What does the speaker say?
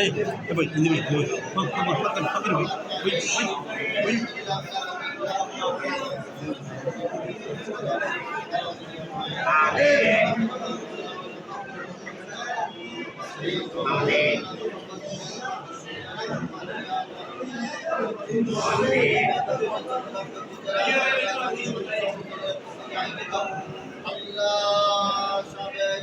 এই বই হিন্দি বই বই। ফাকার ফাকার বই বই বই আল্লাহ সাবেক